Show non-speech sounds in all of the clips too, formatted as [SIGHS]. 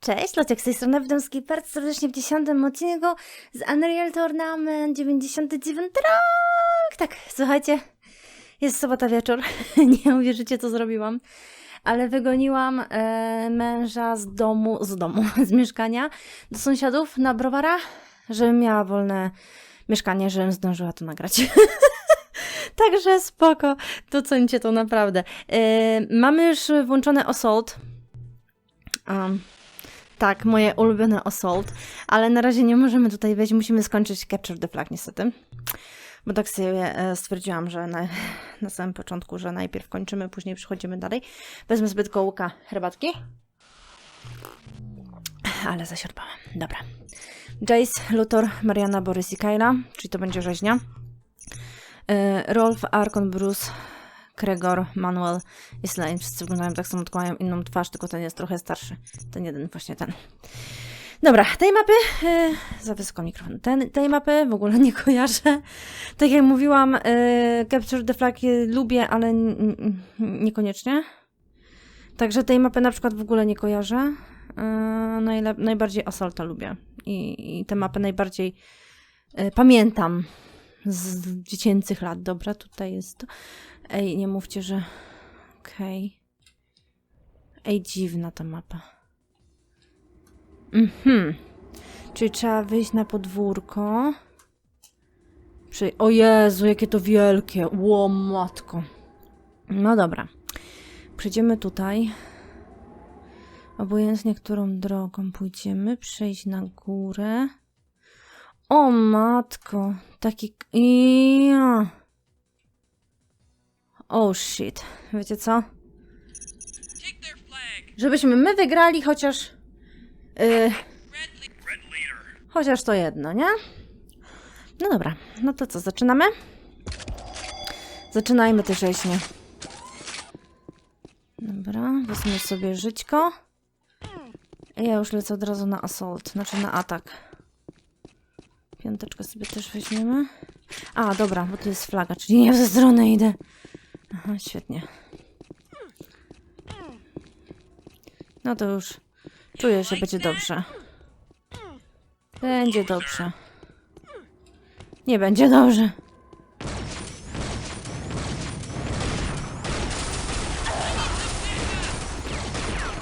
Cześć, Lociek z tej strony Wdomski Part, serdecznie w 10 odcinku z Unreal Tournament 99 rok! Tak, słuchajcie, jest sobota wieczór, [LAUGHS] nie uwierzycie co zrobiłam, ale wygoniłam e, męża z domu, z domu, [LAUGHS] z mieszkania do sąsiadów na browara, żebym miała wolne mieszkanie, żebym zdążyła to nagrać. [LAUGHS] Także spoko, docencie to naprawdę. E, mamy już włączone Assault. Um, tak, moje ulubione Assault, ale na razie nie możemy tutaj wejść, musimy skończyć Capture the Flag niestety. Bo tak sobie e, stwierdziłam, że na, na samym początku, że najpierw kończymy, później przechodzimy dalej. Wezmę zbyt kołuka herbatki. Ale zasiadłam. Dobra. Jace, Luthor, Mariana, Borys i Kyla, czyli to będzie rzeźnia. E, Rolf, Arkon, Bruce, Gregor, Manuel i Slane. Wszyscy wyglądają tak samo, tylko mają inną twarz, tylko ten jest trochę starszy. Ten jeden, właśnie ten. Dobra, tej mapy, e, za wysoko mikrofon, ten, tej mapy w ogóle nie kojarzę. Tak jak mówiłam, e, Capture the Flag lubię, ale niekoniecznie. Także tej mapy na przykład w ogóle nie kojarzę. Najle- najbardziej Assaulta lubię. I, I tę mapę najbardziej pamiętam z dziecięcych lat. Dobra, tutaj jest to. Ej, nie mówcie, że... Okej. Ej, dziwna ta mapa. Mhm. Czyli trzeba wyjść na podwórko. Przy... O Jezu, jakie to wielkie. Ło, matko. No dobra. Przejdziemy tutaj. Obojętnie, którą drogą pójdziemy. Przejść na górę. O matko. Taki... Ja. Oh shit. Wiecie co? Żebyśmy my wygrali chociaż... Yy, chociaż to jedno, nie? No dobra. No to co, zaczynamy? Zaczynajmy te rzeźnie. Dobra, wezmę sobie żyćko. Ja już lecę od razu na assault, znaczy na atak. Piąteczkę sobie też weźmiemy. A, dobra, bo to jest flaga, czyli w tę stronę idę. Aha, świetnie. No to już czuję, że będzie dobrze. Będzie dobrze. Nie będzie dobrze.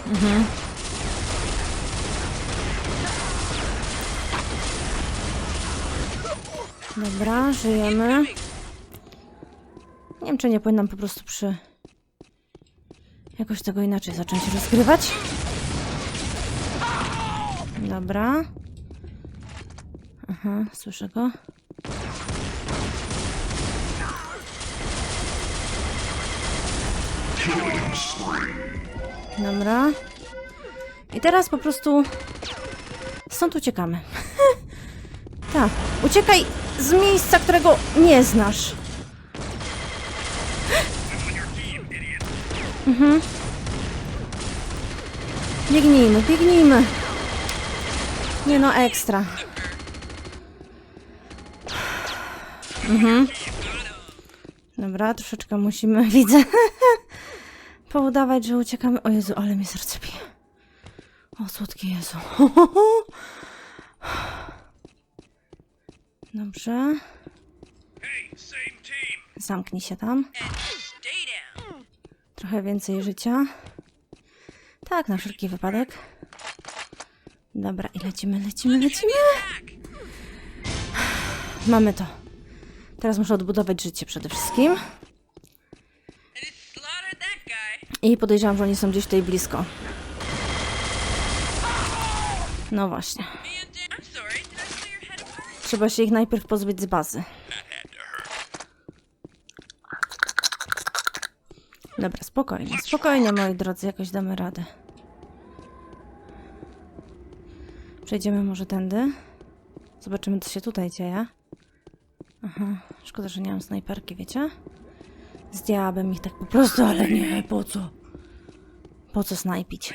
Mhm. Żyjemy. Nie wiem, czy nie powinnam po prostu przy... Jakoś tego inaczej zacząć rozgrywać. Dobra. Aha, słyszę go. Dobra. I teraz po prostu stąd uciekamy. [LAUGHS] tak, uciekaj z miejsca, którego nie znasz. Mhm. Biegnijmy, biegnijmy. Nie no, ekstra. Mhm. Dobra, troszeczkę musimy, [LAUGHS] widzę, poudawać, że uciekamy. O Jezu, ale mi serce bije. O, słodki Jezu. [LAUGHS] Dobrze. Zamknij się tam. Trochę więcej życia. Tak, na wszelki wypadek. Dobra, i lecimy, lecimy, lecimy. Mamy to. Teraz muszę odbudować życie przede wszystkim. I podejrzewam, że oni są gdzieś tutaj blisko. No właśnie. Trzeba się ich najpierw pozbyć z bazy. Dobra, spokojnie, spokojnie moi drodzy, jakoś damy radę. Przejdziemy może tędy. Zobaczymy, co się tutaj dzieje. Aha, szkoda, że nie mam snajperki, wiecie? Zdjęłabym ich tak po prostu, ale nie, po co? Po co snajpić?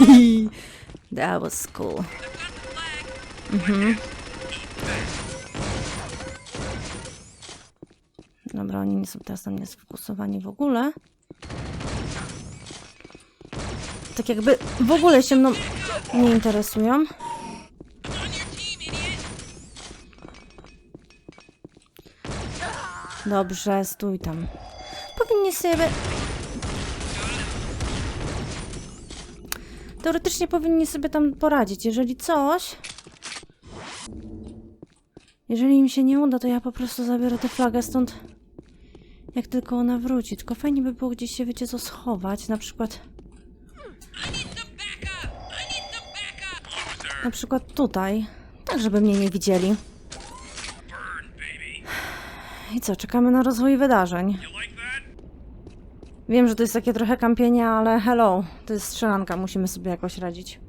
[LAUGHS] That was cool. Flag. Dobra. Oni nie są teraz na mnie sfokusowani w ogóle. Tak jakby w ogóle się mną nie interesują. Dobrze, stój tam. Powinni sobie... Teoretycznie powinni sobie tam poradzić. Jeżeli coś... Jeżeli im się nie uda, to ja po prostu zabiorę tę flagę stąd, jak tylko ona wróci. Tylko fajnie by było gdzieś się, wiecie co, schować. Na przykład... Na przykład tutaj. Tak, żeby mnie nie widzieli. I co, czekamy na rozwój wydarzeń. Wiem, że to jest takie trochę kampienie, ale hello, to jest strzelanka, musimy sobie jakoś radzić.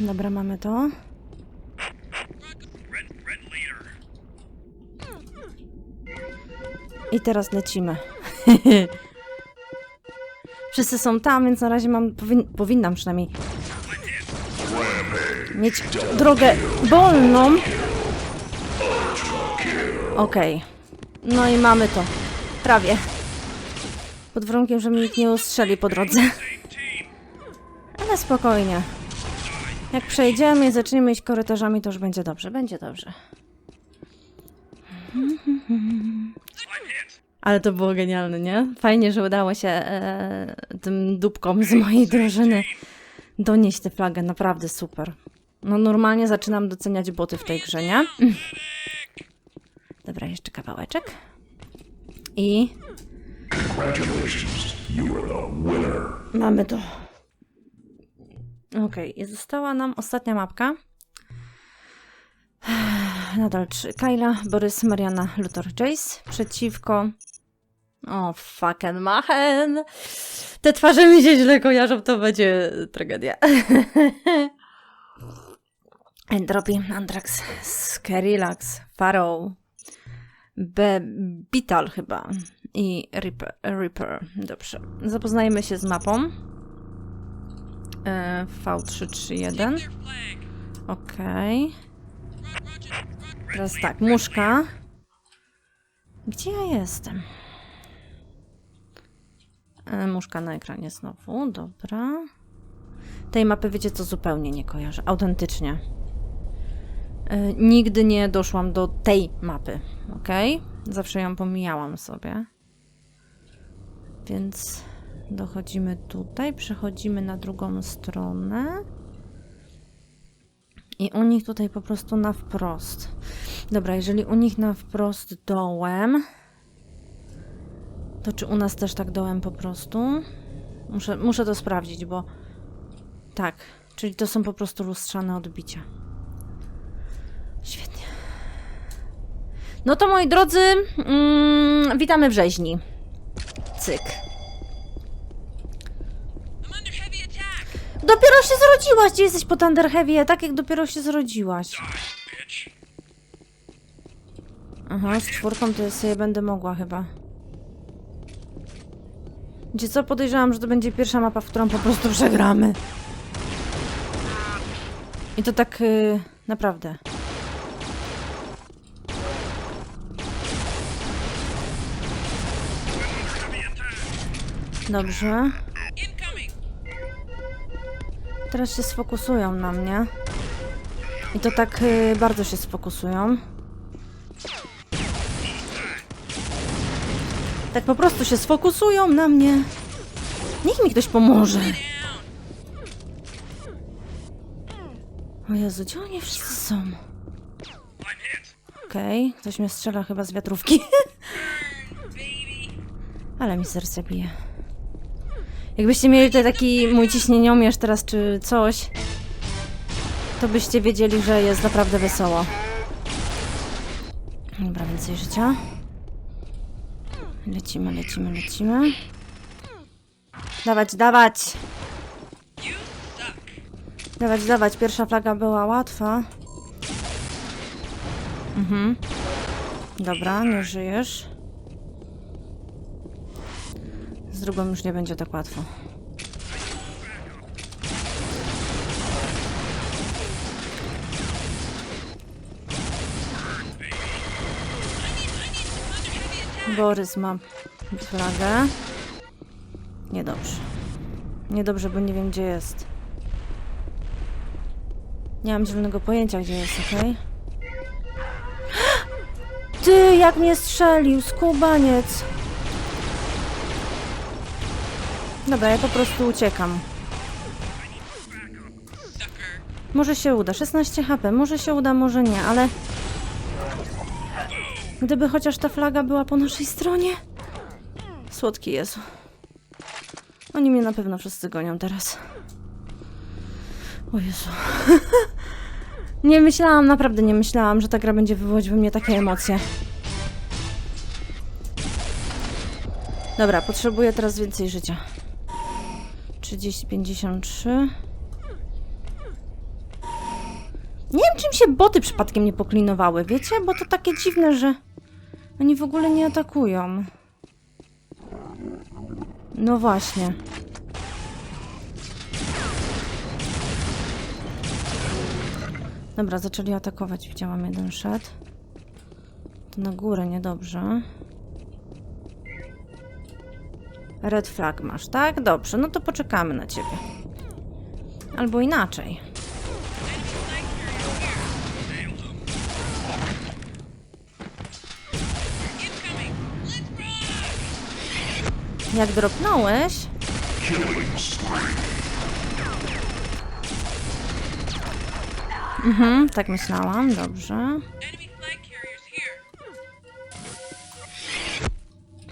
Dobra, mamy to. I teraz lecimy. [LAUGHS] Wszyscy są tam, więc na razie mam, powin, powinnam przynajmniej mieć drogę wolną. Okej. No i mamy to. Prawie. Pod warunkiem, że mnie nikt nie ustrzeli po drodze. Ale spokojnie. Jak przejdziemy i zaczniemy iść korytarzami, to już będzie dobrze. Będzie dobrze. Ale to było genialne, nie? Fajnie, że udało się e, tym dupkom z mojej drużyny donieść tę flagę. Naprawdę super. No normalnie zaczynam doceniać boty w tej grze, nie? Dobra, jeszcze kawałeczek. I mamy to. Okej, i została nam ostatnia mapka. [SIGHS] Nadal trzy. Kyla, Borys, Mariana, Luthor, Jace przeciwko... O, fucking machen! Te twarze mi się źle kojarzą, to będzie tragedia. [LAUGHS] Entropy, Andrax, Skyrillax, Pharaoh, Bebital chyba i Reaper. Reaper. Dobrze. Zapoznajmy się z mapą. E, V331. Their flag. Okej. Teraz tak, muszka. Gdzie ja jestem? E, muszka na ekranie znowu, dobra. Tej mapy wiecie co zupełnie nie kojarzę, autentycznie. E, nigdy nie doszłam do tej mapy, ok? Zawsze ją pomijałam sobie. Więc dochodzimy tutaj, przechodzimy na drugą stronę. I u nich tutaj po prostu na wprost. Dobra, jeżeli u nich na wprost dołem, to czy u nas też tak dołem po prostu? Muszę, muszę to sprawdzić, bo tak, czyli to są po prostu lustrzane odbicia. No to moi drodzy, mm, witamy w rzeźni. Cyk. Dopiero się zrodziłaś! Gdzie jesteś po Thunder Heavy? Tak jak dopiero się zrodziłaś. Aha, z czwórką to sobie będę mogła chyba. Gdzie co? Podejrzewam, że to będzie pierwsza mapa, w którą po prostu przegramy. I to tak yy, naprawdę. Dobrze. Teraz się sfokusują na mnie. I to tak y, bardzo się sfokusują. Tak po prostu się sfokusują na mnie. Niech mi ktoś pomoże. O Jezu, gdzie oni wszyscy są? Okej, ktoś mnie strzela chyba z wiatrówki. [LAUGHS] Ale mi serce bije. Jakbyście mieli tutaj taki mój ciśnieniomierz teraz czy coś, to byście wiedzieli, że jest naprawdę wesoło. Dobra, więcej życia. Lecimy, lecimy, lecimy. Dawać, dawać! Dawać, dawać. Pierwsza flaga była łatwa. Mhm. Dobra, nie żyjesz. Z drugą już nie będzie tak łatwo. Borys ma flagę. Niedobrze. Niedobrze, bo nie wiem, gdzie jest. Nie mam zielonego pojęcia, gdzie jest, okej? [GASPS] Ty, jak mnie strzelił, skubaniec! Dobra, ja po prostu uciekam. Może się uda. 16 HP. Może się uda, może nie, ale... Gdyby chociaż ta flaga była po naszej stronie. Słodki Jezu. Oni mnie na pewno wszyscy gonią teraz. O Jezu. [LAUGHS] nie myślałam, naprawdę nie myślałam, że ta gra będzie wywołać we mnie takie emocje. Dobra, potrzebuję teraz więcej życia. 30, 53... Nie wiem, czym się boty przypadkiem nie poklinowały, wiecie? Bo to takie dziwne, że oni w ogóle nie atakują. No właśnie. Dobra, zaczęli atakować. Widziałam jeden szedł. To na górę, niedobrze. Red flag masz, tak? Dobrze, no to poczekamy na ciebie. Albo inaczej. Jak dropnąłeś... Mhm, tak myślałam, dobrze.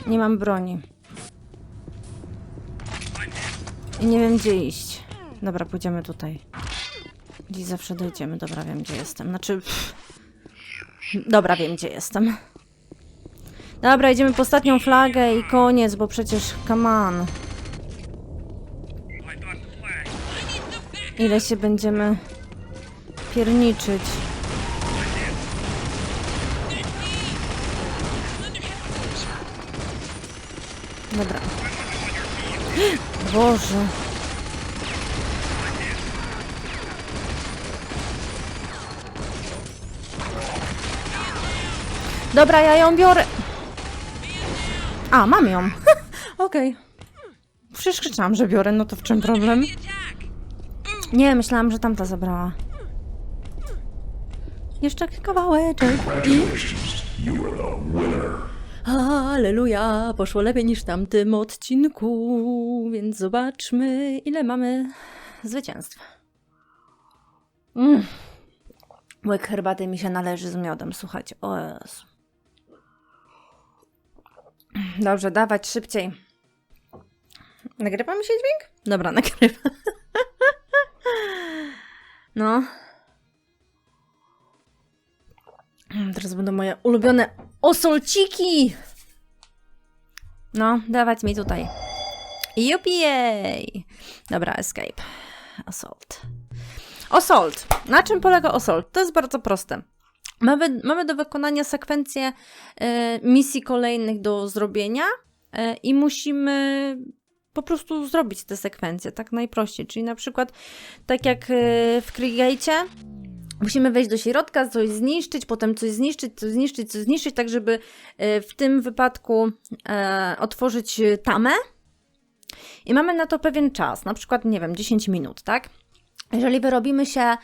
Nie mam broni. I nie wiem, gdzie iść. Dobra, pójdziemy tutaj. Gdzieś zawsze dojdziemy. Dobra, wiem, gdzie jestem. Znaczy... Pff. Dobra, wiem, gdzie jestem. Dobra, idziemy po ostatnią flagę i koniec, bo przecież... Come on. Ile się będziemy pierniczyć. Dobra. Boże. Dobra, ja ją biorę. A, mam ją. [LAUGHS] Okej. Przecież krzyczałam, że biorę, no to w czym problem? Nie, myślałam, że tamta zabrała. Jeszcze kawałeczek i... Halleluja, poszło lepiej niż w tamtym odcinku, więc zobaczmy, ile mamy zwycięstw. Mm. Łyk herbaty mi się należy z miodem, słuchajcie. O Jezu. Dobrze, dawać szybciej. Nagrywa mi się dźwięk? Dobra, [LAUGHS] nagrywa. No. Teraz będą moje ulubione osolciki. No, dawać mi tutaj. Jupiej! Dobra, escape. Assault. Assault. Na czym polega assault? To jest bardzo proste. Mamy, mamy do wykonania sekwencję e, misji kolejnych do zrobienia e, i musimy po prostu zrobić te sekwencje, tak najprościej. Czyli na przykład, tak jak e, w Krigate, musimy wejść do środka, coś zniszczyć, potem coś zniszczyć, coś zniszczyć, coś zniszczyć, tak żeby e, w tym wypadku e, otworzyć tamę. I mamy na to pewien czas, na przykład, nie wiem, 10 minut, tak? Jeżeli wyrobimy się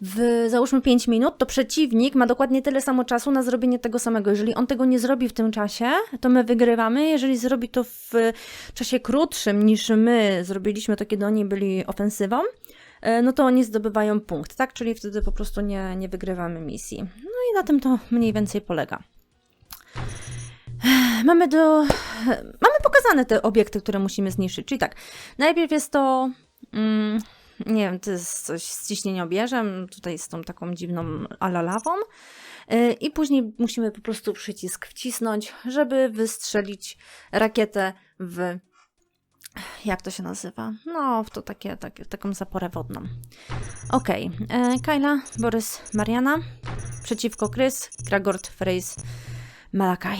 w załóżmy 5 minut, to przeciwnik ma dokładnie tyle samo czasu na zrobienie tego samego. Jeżeli on tego nie zrobi w tym czasie, to my wygrywamy. Jeżeli zrobi to w czasie krótszym niż my zrobiliśmy to, kiedy oni byli ofensywą, no to oni zdobywają punkt, tak? Czyli wtedy po prostu nie, nie wygrywamy misji. No i na tym to mniej więcej polega. Mamy do. Mamy pokazane te obiekty, które musimy zniszczyć. Czyli tak, najpierw jest to. Mm, nie wiem, to jest coś z ciśnieniobieżem, tutaj z tą taką dziwną alalawą. Yy, I później musimy po prostu przycisk wcisnąć, żeby wystrzelić rakietę w. Jak to się nazywa? No, w to takie, takie, taką zaporę wodną. Okej. Okay. Kyla, Borys, Mariana. Przeciwko Krys, Kragort, Frejs, Malakaj.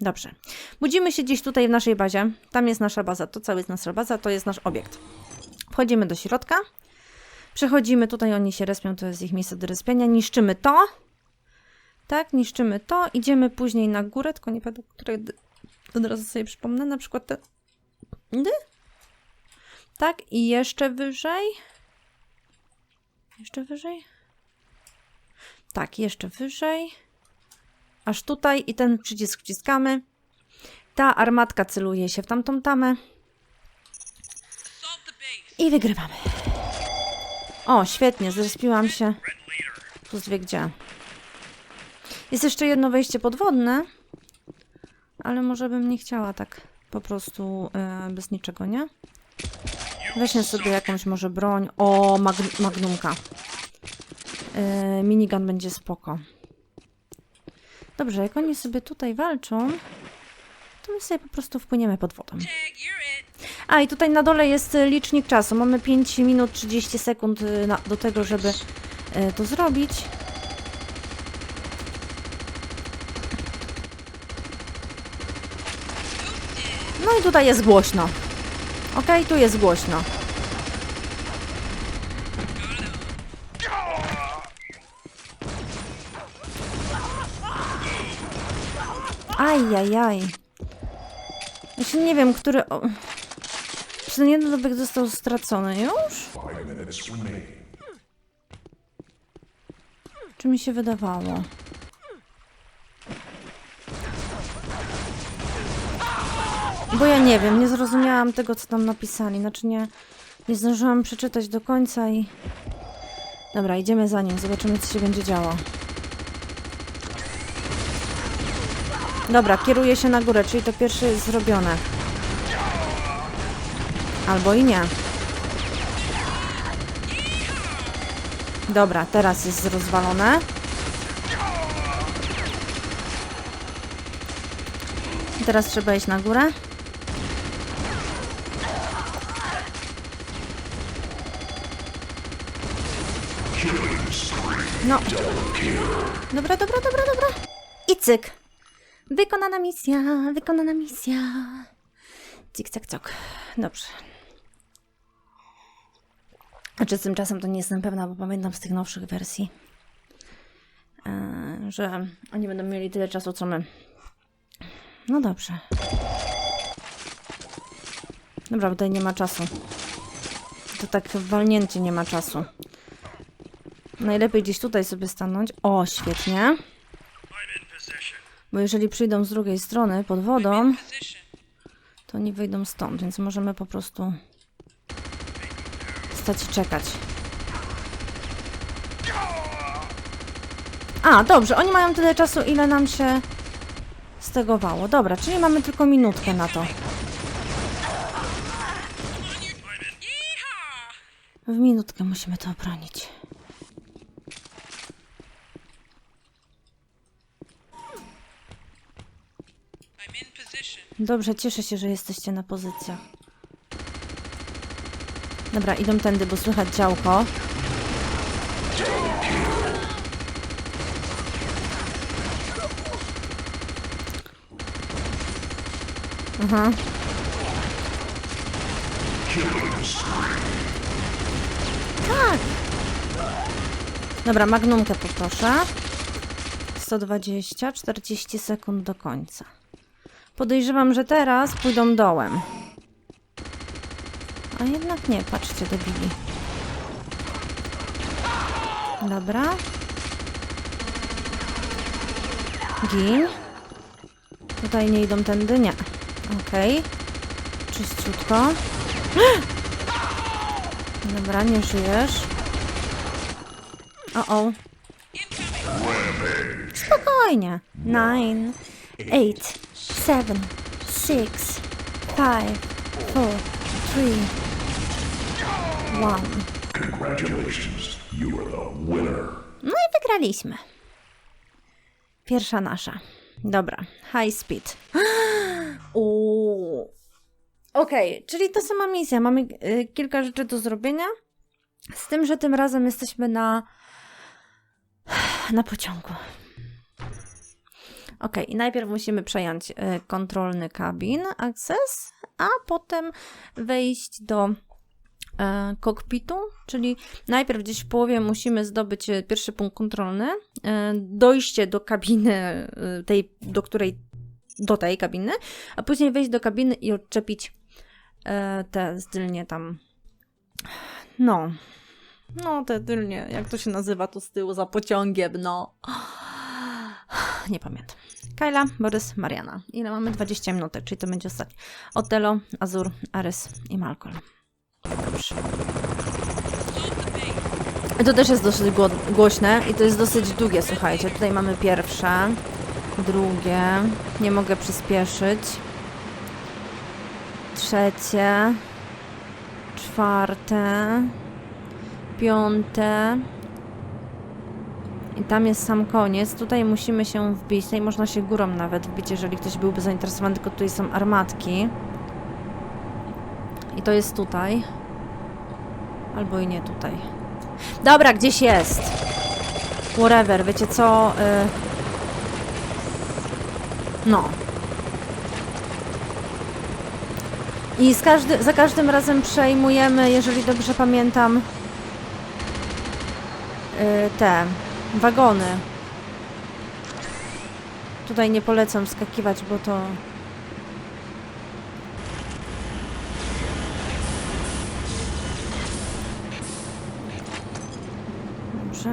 Dobrze. Budzimy się gdzieś tutaj w naszej bazie. Tam jest nasza baza. To cała jest nasza baza, to jest nasz obiekt. Wchodzimy do środka. Przechodzimy, tutaj oni się respią, to jest ich miejsce do respienia. Niszczymy to. Tak, niszczymy to. Idziemy później na górę, tylko nie pamiętam, które od razu sobie przypomnę. Na przykład te... Tak, i jeszcze wyżej. Jeszcze wyżej. Tak, jeszcze wyżej. Aż tutaj i ten przycisk wciskamy. Ta armatka celuje się w tamtą tamę i wygrywamy. O, świetnie, zrespiłam się. Plus wie gdzie. Jest jeszcze jedno wejście podwodne, ale może bym nie chciała tak po prostu e, bez niczego, nie? Weźmy sobie jakąś może broń. O, mag magnumka. E, minigun będzie spoko. Dobrze, jak oni sobie tutaj walczą, to my sobie po prostu wpłyniemy pod wodą. A i tutaj na dole jest y, licznik czasu. Mamy 5 minut 30 sekund y, na, do tego, żeby y, to zrobić. Tutaj jest głośno. Ok, tu jest głośno. Ajajaj. Jeszcze nie wiem, który... O... Czy ten jeden dobytek został stracony już? Czy mi się wydawało? Bo ja nie wiem, nie zrozumiałam tego, co tam napisali. Znaczy nie, nie zdążyłam przeczytać do końca i... Dobra, idziemy za nim, zobaczymy, co się będzie działo. Dobra, kieruję się na górę, czyli to pierwsze jest zrobione. Albo i nie. Dobra, teraz jest rozwalone. Teraz trzeba iść na górę. No. Dobra, dobra, dobra, dobra. I cyk. Wykonana misja, wykonana misja. Cik, cak, cok. Dobrze. Znaczy z tym czasem to nie jestem pewna, bo pamiętam z tych nowszych wersji, e, że oni będą mieli tyle czasu, co my. No dobrze. Dobra, tutaj nie ma czasu. To tak walnięcie nie ma czasu. Najlepiej gdzieś tutaj sobie stanąć. O, świetnie. Bo jeżeli przyjdą z drugiej strony pod wodą, to nie wyjdą stąd, więc możemy po prostu stać i czekać. A, dobrze, oni mają tyle czasu, ile nam się stegowało. Dobra, czyli mamy tylko minutkę na to. W minutkę musimy to obronić. Dobrze, cieszę się, że jesteście na pozycjach. Dobra, idą tędy, bo słychać działko. Aha. Tak! Dobra, magnumkę poproszę. 120, 40 sekund do końca. Podejrzewam, że teraz pójdą dołem. A jednak nie, patrzcie, debili. Dobra. Gin. Tutaj nie idą tędy, nie. Okej. Czyściutko. [GASPS] Dobra, nie żyjesz. O, o. Spokojnie. Nine, eight, seven, six, five, four, three, one. Congratulations, you are the winner. No i wygraliśmy. Pierwsza nasza. Dobra, high speed. [GASPS] Uuu. Okej, czyli ta sama misja. Mamy y, kilka rzeczy do zrobienia. Z tym, że tym razem jesteśmy na na pociągu. Ok, i najpierw musimy przejąć y, kontrolny kabin, access, a potem wejść do e, kokpitu, czyli najpierw gdzieś w połowie musimy zdobyć e, pierwszy punkt kontrolny, dojście do kabiny tej, do której, do tej kabiny, a później wejść do kabiny i odczepić te zdylnie tam, no, no te tylnie, jak to się nazywa tu z tyłu za pociągiem, no. Nie pamiętam. Kyla, Borys, Mariana. Ile mamy? 20 minutek, czyli to będzie ostatni. Otelo, Azur, Ares i Malcolm. Dobrze. To też jest dosyć gło- głośne i to jest dosyć długie, słuchajcie. Tutaj mamy pierwsze, drugie, nie mogę przyspieszyć, trzecie, czwarte, piąte, i tam jest sam koniec. Tutaj musimy się wbić. Tutaj można się górą nawet wbić, jeżeli ktoś byłby zainteresowany, tylko tutaj są armatki. I to jest tutaj. Albo i nie tutaj. Dobra, gdzieś jest. Whatever, wiecie co? Y... No. I każdy, za każdym razem przejmujemy, jeżeli dobrze pamiętam, y, te wagony. Tutaj nie polecam skakiwać, bo to. Dobrze.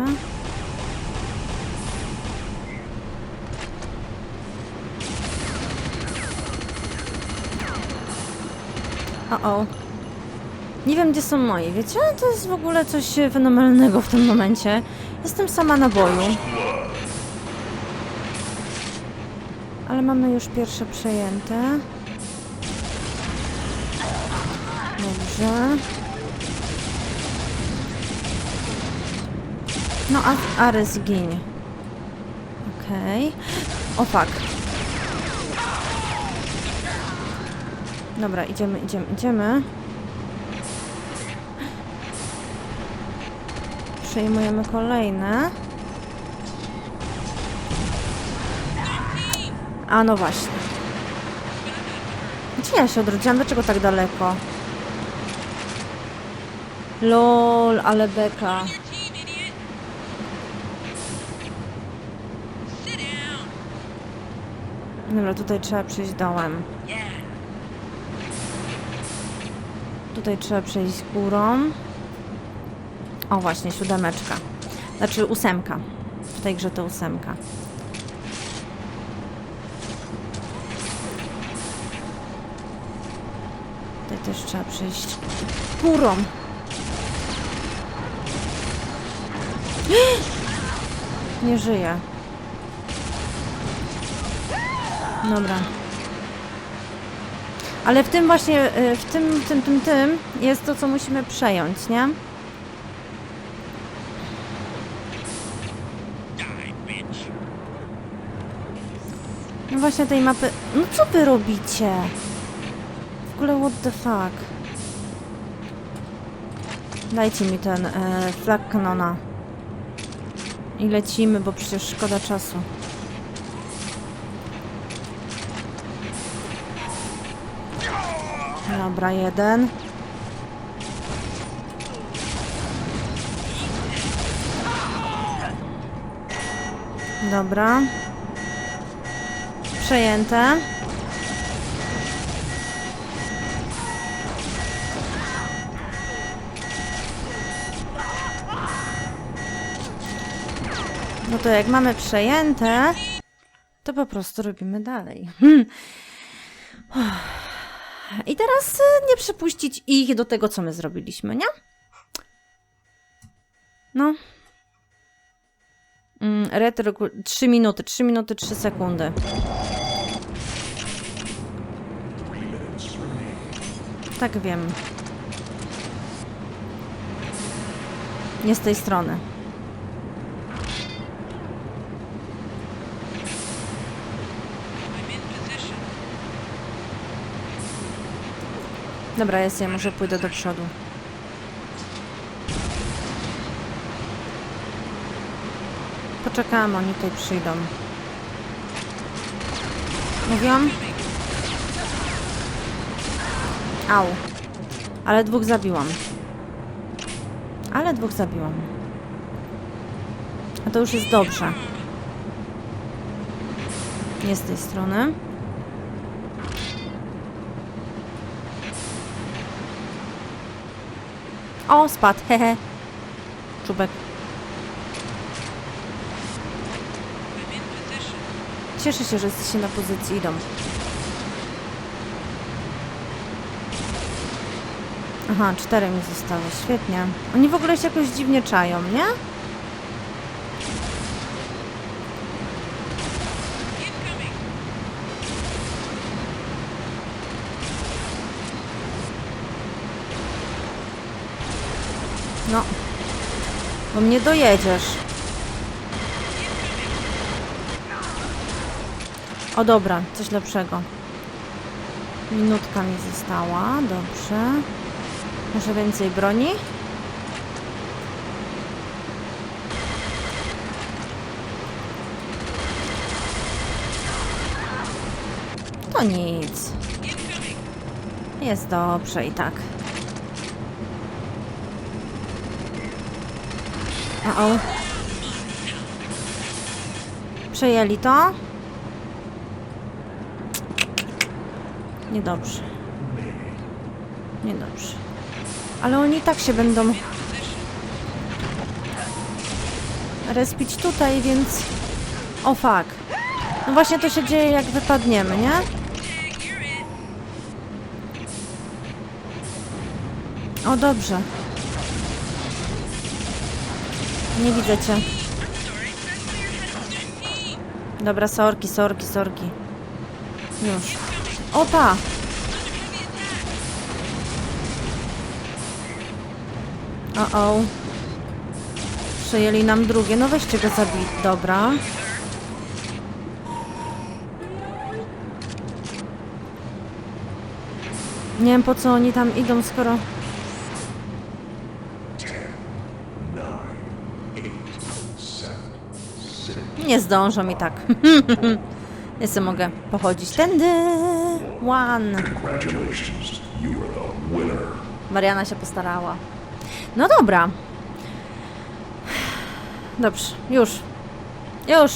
Nie gdzie są moi, wiecie? To jest w ogóle coś fenomenalnego w tym momencie. Jestem sama na boju. Ale mamy już pierwsze przejęte. Dobrze. No, a Ares ginie. Okej. O fuck. Dobra, idziemy, idziemy, idziemy. Przejmujemy kolejne. A no właśnie. Gdzie ja się odrodziłam? Dlaczego tak daleko? Lol, ale beka. Dobra, tutaj trzeba przejść dołem. Tutaj trzeba przejść górą. O właśnie, siódemeczka. Znaczy ósemka. W tej grze to ósemka. Tutaj też trzeba przejść górą. [GASPS] Nie żyje. Dobra. Ale w tym właśnie, y, w tym, tym, tym, tym jest to, co musimy przejąć, nie? Właśnie tej mapy... No co wy robicie? W ogóle what the fuck? Dajcie mi ten e, flag kanona. I lecimy, bo przecież szkoda czasu. Dobra, jeden. Dobra. Przejęte. No to jak mamy przejęte, to po prostu robimy dalej. Hmm. I teraz y, nie przepuścić ich do tego, co my zrobiliśmy, nie? No. Mm, retro 3 minuty, 3 minuty, 3 sekundy. Tak wiem. Nie z tej strony. Dobra, ja może pójdę do przodu. Poczekamy, oni tutaj przyjdą. Mówiłam? Au. Ale dwóch zabiłam. Ale dwóch zabiłam. A to już jest dobrze. Nie z tej strony. O, spadł, hehe. Czubek. Cieszę się, że jesteście na pozycji. Idą. Aha, cztery mi zostały. Świetnie. Oni w ogóle się jakoś dziwnie czają, nie? No. Bo mnie dojedziesz. O dobra, coś lepszego. Minutka mi została, dobrze. Może więcej broni? To nic. Jest dobrze i tak. O, o. Przejęli to? Niedobrze. Niedobrze. Ale oni i tak się będą respić tutaj, więc... O fuck. No właśnie to się dzieje jak wypadniemy, nie? O, dobrze. Nie widzę cię. Dobra, sorki, sorki, sorki. Już. Opa! O, o. Przejęli nam drugie. No weźcie go zabić. Dobra. Nie wiem po co oni tam idą, skoro... Nie zdążą i tak. [LAUGHS] Jeszcze mogę pochodzić tędy. One. Mariana się postarała. No dobra. Dobrze, już. Już.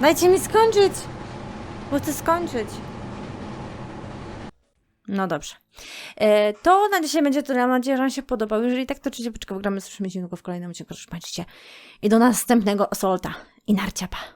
Dajcie mi skończyć. Chcę skończyć. No dobrze. E, to na dzisiaj będzie tyle. Mam nadzieję, że Wam się podobał. Jeżeli tak, to oczywiście poczekaj, gramy z niedługo w kolejnym odcinku. Proszę Państwa. I do następnego Assaulta. I narcia pa.